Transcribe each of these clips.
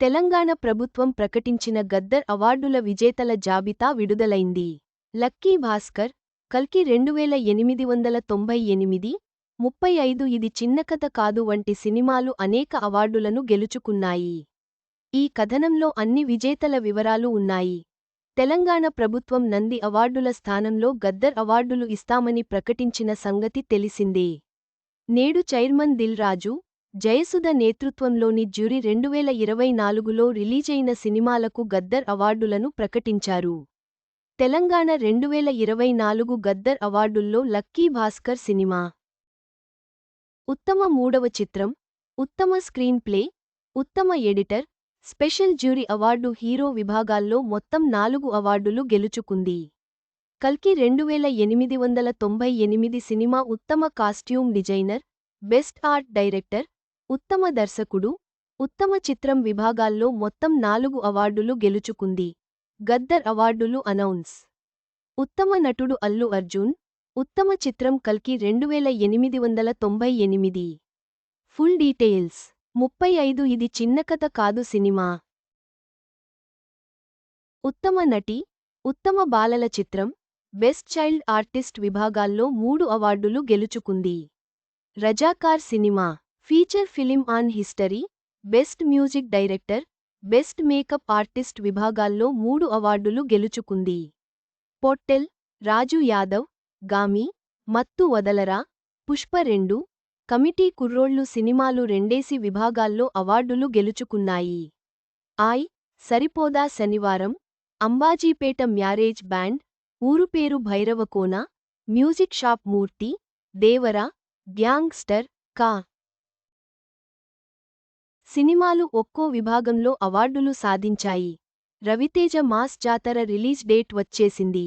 తెలంగాణ ప్రభుత్వం ప్రకటించిన గద్దర్ అవార్డుల విజేతల జాబితా విడుదలైంది. లక్కీ భాస్కర్ కల్కి రెండువేల ఎనిమిది వందల తొంభై ఎనిమిది ముప్పై ఐదు ఇది చిన్న కథ కాదు వంటి సినిమాలు అనేక అవార్డులను గెలుచుకున్నాయి. ఈ కథనంలో అన్ని విజేతల వివరాలు ఉన్నాయి. తెలంగాణ ప్రభుత్వం నంది అవార్డుల స్థానంలో గద్దర్ అవార్డులు ఇస్తామని ప్రకటించిన సంగతి తెలిసిందే. నేడు చైర్మన్ దిల్ రాజు జయసుధ నేతృత్వంలోని జ్యూరీ రెండువేల ఇరవై నాలుగులో రిలీజైన సినిమాలకు గద్దర్ అవార్డులను ప్రకటించారు. తెలంగాణ రెండువేల ఇరవై నాలుగు గద్దర్ అవార్డుల్లో లక్కీ భాస్కర్ సినిమా. ఉత్తమ మూడవ చిత్రం ఉత్తమ స్క్రీన్ ప్లే ఉత్తమ editor special jury award hero విభాగాల్లో మొత్తం నాలుగు అవార్డులు గెలుచుకుంది. కల్కి రెండువేల ఎనిమిది వందల తొంభై ఎనిమిది సినిమా ఉత్తమ costume designer best art director ఉత్తమ దర్శకుడు ఉత్తమ చిత్రం విభాగాల్లో మొత్తం నాలుగు అవార్డులు గెలుచుకుంది. గద్దర్ అవార్డులు అనౌన్స్. ఉత్తమ నటుడు అల్లు అర్జున్ ఉత్తమ చిత్రం కల్కి రెండువేల ఎనిమిది వందల తొంభై ఎనిమిది. Full details. ముప్పై ఐదు ఇది చిన్న కథ కాదు సినిమా. ఉత్తమ నటి ఉత్తమ బాలల చిత్రం బెస్ట్ చైల్డ్ ఆర్టిస్ట్ విభాగాల్లో మూడు అవార్డులు గెలుచుకుంది. Razakar cinema. Feature film on history best music director best makeup artist విభాగాల్లో మూడు అవార్డులు గెలుచుకుంది. పొట్టెల్ రాజు యాదవ్ గామి మత్తు వదలరా పుష్ప రెండు కమిటీ కుర్రోళ్ళు సినిమాలు రెండేసి విభాగాల్లో అవార్డులు గెలుచుకున్నాయి. Aay Saripodhaa Sanivaaram Ambajipeta marriage band Ooru Peru Bhairavakona music shop Murthy Devara gangster కా సినిమాలు ఒక్కో విభాగంలో అవార్డులు సాధించాయి. Ravi Teja mass Jathara release date వచ్చేసింది.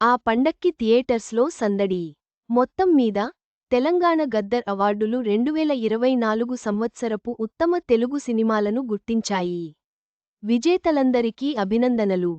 ఆ పండక్కి థియేటర్స్లో సందడి. మొత్తం మీద తెలంగాణ గద్దర్ అవార్డులు రెండువేల ఇరవై నాలుగు సంవత్సరపు ఉత్తమ తెలుగు సినిమాలను గుర్తించాయి. విజేతలందరికీ అభినందనలు.